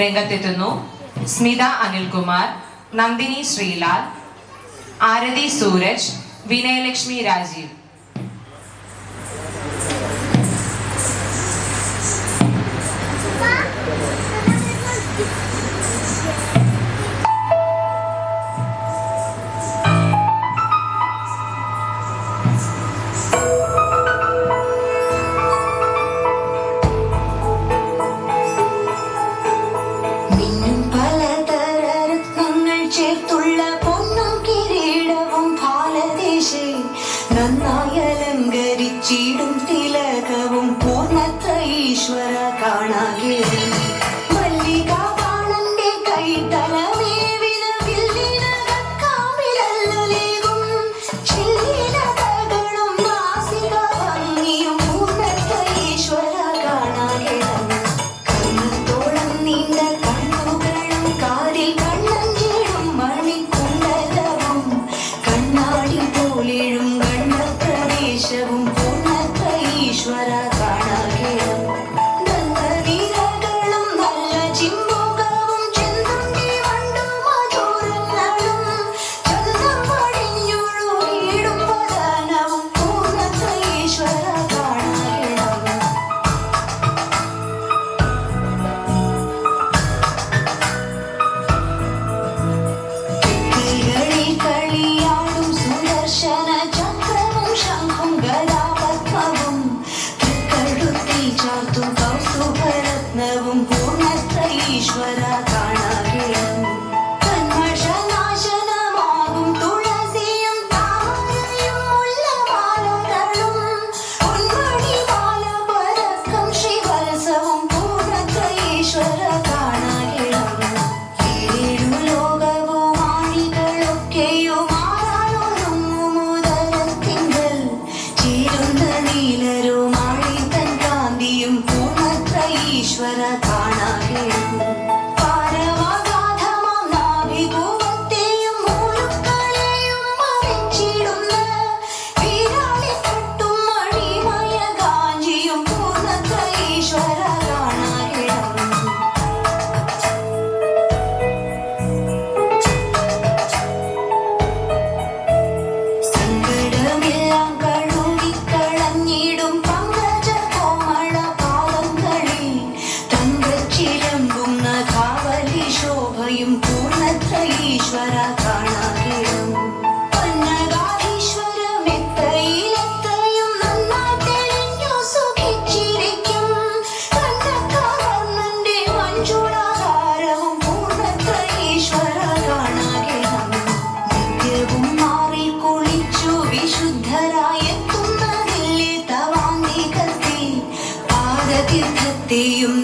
രംഗത്തെത്തുന്നു. സ്മിത അനിൽകുമാർ നന്ദിനി ശ്രീലാൽ ആരതി സൂരജ് വിനയലക്ഷ്മി രാജീവ്. നന്നായി അലങ്കരിച്ചിടും തിലകവും പൂർണത്ര ഈശ്വര കാണാകില്ല? നീലരുമാഴി തൻ കാന്തിയും പൂർണത്ര ഈശ്വര you